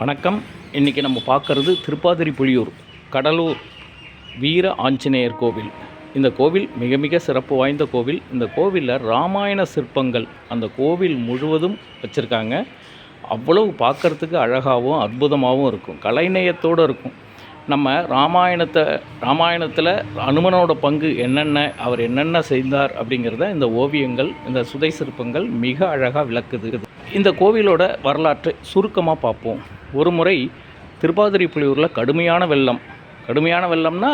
வணக்கம். இன்றைக்கி நம்ம பார்க்குறது திருப்பாதிரி புலியூர் கடலூர் வீர ஆஞ்சநேயர் கோவில். இந்த கோவில் மிக மிக சிறப்பு வாய்ந்த கோவில். இந்த கோவிலில் ராமாயண சிற்பங்கள் அந்த கோவில் முழுவதும் வச்சுருக்காங்க. அவ்வளவு பார்க்கறதுக்கு அழகாகவும் அற்புதமாகவும் இருக்கும். கலைநயத்தோடு இருக்கும். நம்ம ராமாயணத்தை ராமாயணத்தில் அனுமனோட பங்கு என்னென்ன அவர் என்னென்ன செய்தார் அப்படிங்கிறத இந்த ஓவியங்கள் இந்த சுதை சிற்பங்கள் மிக அழகாக விளக்குது. இந்த கோவிலோட வரலாற்றை சுருக்கமாக பார்ப்போம். ஒரு முறை திருப்பாதிரிப்புலியூரில் கடுமையான வெள்ளம். கடுமையான வெள்ளம்னா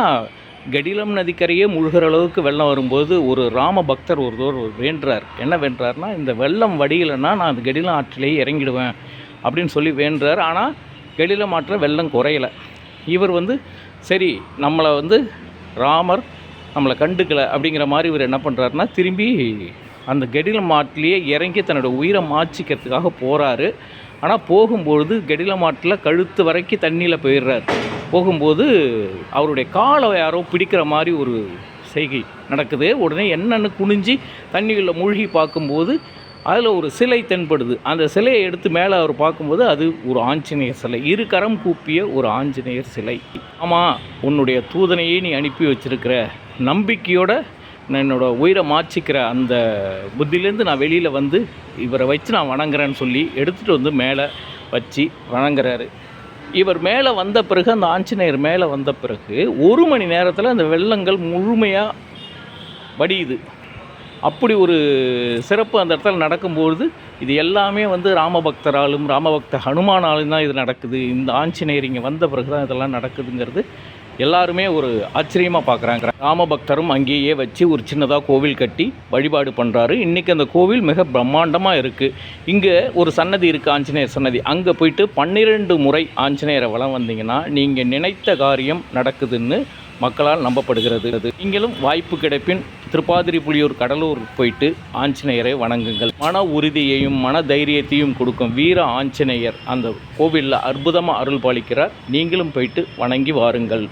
கடிலம் நதிக்கரையே முழுகிற அளவுக்கு வெள்ளம் வரும்போது ஒரு ராம பக்தர் ஒருத்தர் வேண்டுறார். என்ன வேண்டுறாருனா இந்த வெள்ளம் வடியலைன்னா நான் அந்த கடிலம் ஆற்றிலேயே இறங்கிடுவேன் அப்படின்னு சொல்லி வேண்டுறார். ஆனால் கெடிலம் ஆற்றில் வெள்ளம் குறையலை. இவர் வந்து சரி நம்மளை வந்து ராமர் நம்மளை கண்டுக்கலை அப்படிங்கிற மாதிரி இவர் என்ன பண்ணுறாருனா திரும்பி அந்த கெடிலம் ஆற்றிலேயே இறங்கி தன்னோட உயிரை மாச்சிக்கிறதுக்காக போகிறாரு ஆனால் போகும்பொழுது கெடிலம் ஆற்றில் கழுத்து வரைக்கும் தண்ணியில் போயிடுறாரு. போகும்போது அவருடைய காலை யாரோ பிடிக்கிற மாதிரி ஒரு செய்கை நடக்குது. உடனே என்னென்னு குனிஞ்சு தண்ணியில் மூழ்கி பார்க்கும்போது அதில் ஒரு சிலை தென்படுது. அந்த சிலையை எடுத்து மேலே அவர் பார்க்கும்போது அது ஒரு ஆஞ்சநேயர் சிலை. இரு கரம் கூப்பிய ஒரு ஆஞ்சநேயர் சிலை. ஆமாம் உன்னுடைய தூதனையே நீ அனுப்பி வச்சிருக்கிற நம்பிக்கையோட நான் என்னோடய உயிரை மாச்சிக்கிற அந்த புத்திலேருந்து நான் வெளியில் வந்து இவரை வச்சு நான் வணங்குறேன்னு சொல்லி எடுத்துகிட்டு வந்து மேலே வச்சு வணங்குறாரு. இவர் மேலே வந்த பிறகு அந்த ஆஞ்சநேயர் மேலே வந்த பிறகு ஒரு மணி நேரத்தில் அந்த வெள்ளங்கள் முழுமையாக வடியுது. அப்படி ஒரு சிறப்பு அந்த இடத்துல நடக்கும்போது இது எல்லாமே வந்து ராமபக்தராலும் ராமபக்த ஹனுமானாலும் தான் இது நடக்குது. இந்த ஆஞ்சநேயர் இங்கே வந்த பிறகு தான் இதெல்லாம் நடக்குதுங்கிறது எல்லாருமே ஒரு ஆச்சரியமாக பார்க்குறாங்க ராமபக்தரும் அங்கேயே வச்சு ஒரு சின்னதாக கோவில் கட்டி வழிபாடு பண்ணுறாரு இன்றைக்கி அந்த கோவில் மிக பிரம்மாண்டமாக இருக்குது இங்கே ஒரு சன்னதி இருக்குது ஆஞ்சநேயர் சன்னதி. அங்கே போயிட்டு பன்னிரெண்டு முறை ஆஞ்சநேயரை வலம் வந்தீங்கன்னா நீங்கள் நினைத்த காரியம் நடக்குதுன்னு மக்களால் நம்பப்படுகிறது. நீங்களும் வாய்ப்பு கிடைப்பின் திருப்பாதிரி புலியூர் கடலூர் போயிட்டு ஆஞ்சநேயரை வணங்குங்கள். மன உறுதியையும் மன தைரியத்தையும் கொடுக்கும் வீர ஆஞ்சநேயர் அந்த கோவிலில் அற்புதமாக அருள் பாலிக்கிறார் நீங்களும் போயிட்டு வணங்கி வாருங்கள்.